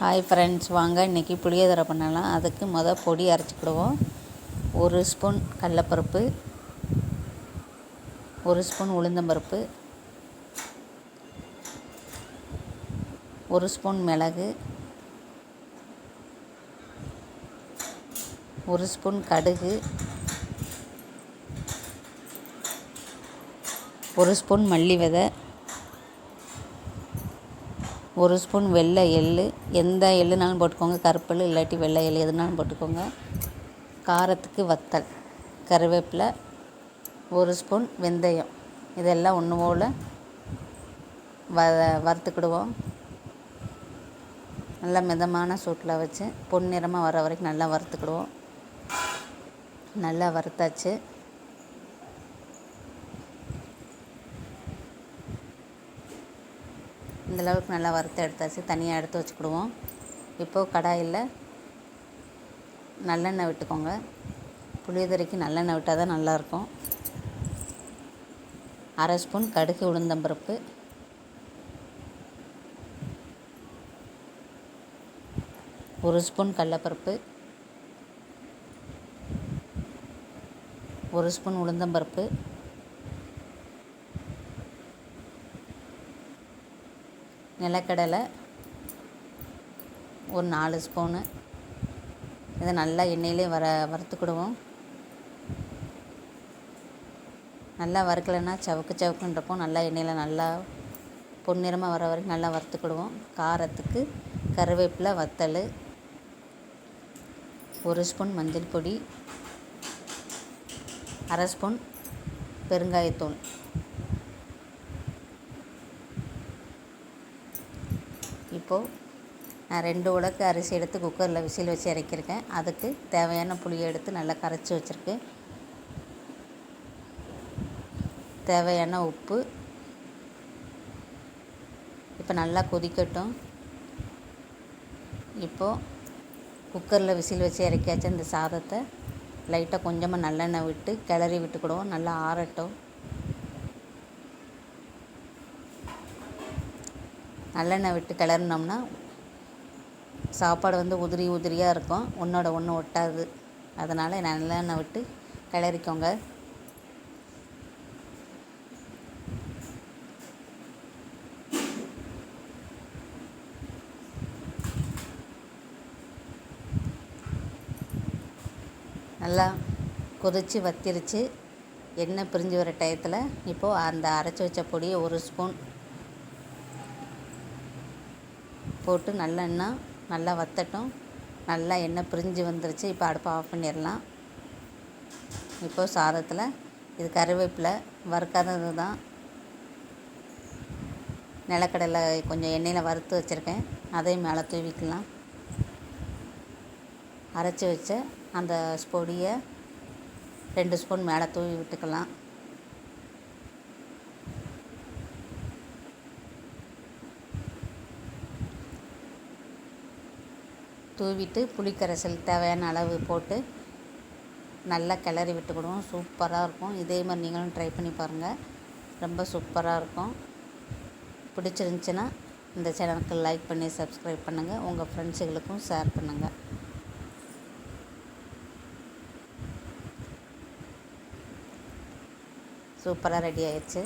Hi friends வாங்க. இன்றைக்கி புளியோதரை பண்ணலாம். அதுக்கு மொதல் பொடி அரைச்சிக்கிடுவோம். ஒரு ஸ்பூன் கடலப்பருப்பு ஒரு ஸ்பூன் உளுந்தம்பருப்பு ஒரு ஸ்பூன் மிளகு ஒரு ஸ்பூன் கடுகு ஒரு ஸ்பூன் மல்லி விதை ஒரு ஸ்பூன் வெள்ளை எள் எந்த எள்ளுனாலும் போட்டுக்கோங்க. கருப்பெள் இல்லாட்டி வெள்ளை எள் எதுனாலும் போட்டுக்கோங்க. காரத்துக்கு வத்தல் கருவேப்பிலை ஒரு ஸ்பூன் வெந்தயம். இதெல்லாம் ஒன்று போல் வ வறுத்துக்கிடுவோம். நல்லா மிதமான சூட்டில் வச்சு பொன்னிறமாக வர வரைக்கும் நல்லா வறுத்துக்கிடுவோம். நல்லா வறுத்தாச்சு. இந்தளவுக்கு நல்லா வறுத்து எடுத்தாச்சு. தனியாக எடுத்து வச்சுக்கிடுவோம். இப்போது கடாயில் நல்லெண்ணெய் விட்டுக்கோங்க. புளியோதரைக்கு நல்லெண்ணெய் விட்டால் தான் நல்லாயிருக்கும். அரை ஸ்பூன் கடுகு உளுந்தம்பருப்பு. ஒரு ஸ்பூன் கடலப்பருப்பு. ஒரு ஸ்பூன் உளுந்தம்பருப்பு. நிலக்கடலை ஒரு நாலு ஸ்பூனு. இதை நல்லா எண்ணெயிலே வர வறுத்துக்கிடுவோம். நல்லா வறுக்கலைன்னா சவுக்கு சவுக்குன்றப்போ நல்லா எண்ணெயில் நல்லா பொன்னிறமாக வர வரைக்கும் நல்லா வறுத்துக்கிடுவோம். காரத்துக்கு கருவேப்பிலை வத்தல் ஒரு ஸ்பூன் மஞ்சள் பொடி அரை ஸ்பூன் பெருங்காயத்தூள். இப்போது நான் ரெண்டு உலக்கு அரிசி எடுத்து குக்கரில் விசில் வச்சு இறக்கியிருக்கேன் அதுக்கு தேவையான புளியை எடுத்து நல்லா கரைச்சி வச்சுருக்கேன். தேவையான உப்பு இப்போ நல்லா கொதிக்கட்டும். இப்போது குக்கரில் விசில் வச்சு இறக்கியாச்சு இந்த சாதத்தை லைட்டாக கொஞ்சமாக நல்லெண்ணெய் விட்டு கிளறி விட்டுக்கிடுவோம். நல்லா ஆறட்டும். நல்லெண்ணெய் விட்டு கிளறினோம்னா சாப்பாடு வந்து உதிரி உதிரியாக இருக்கும். ஒன்றோட ஒன்று ஒட்டாது. அதனால் நல்லெண்ணெய் விட்டு கிளறிக்கோங்க. நல்லா கொதித்து வத்திருச்சு. எண்ணெய் பிரிஞ்சு வர டயத்தில் இப்போது அந்த அரைச்சி வச்ச பொடியை ஒரு ஸ்பூன் போட்டு நல்லெண்ணெய் நல்லா வற்றட்டும் நல்லா எண்ணெய் பிரிஞ்சு வந்துருச்சு. இப்போ அடுப்பை ஆஃப் பண்ணிடலாம். இப்போது சாதத்தில் இது கருவேப்பிலை வறுக்காதது தான். நிலக்கடலை கொஞ்சம் எண்ணெயில் வறுத்து வச்சுருக்கேன். அதையும் மேலே தூவிக்கலாம். அரைச்சி வச்ச அந்த பொடியை ரெண்டு ஸ்பூன் மேலே தூவி விட்டுக்கலாம். தூவிட்டு புளிக்கரைசல் தேவையான அளவு போட்டு நல்லா கிளறி விட்டுக்கிடுவோம். சூப்பராக இருக்கும். இதே மாதிரி நீங்களும் ட்ரை பண்ணி பாருங்கள் ரொம்ப சூப்பராக இருக்கும். பிடிச்சிருந்துச்சின்னா இந்த சேனலுக்கு லைக் பண்ணி சப்ஸ்கிரைப் பண்ணுங்கள் உங்கள் ஃப்ரெண்ட்ஸுகளுக்கும் ஷேர் பண்ணுங்கள் சூப்பராக ரெடி ஆயிடுச்சு.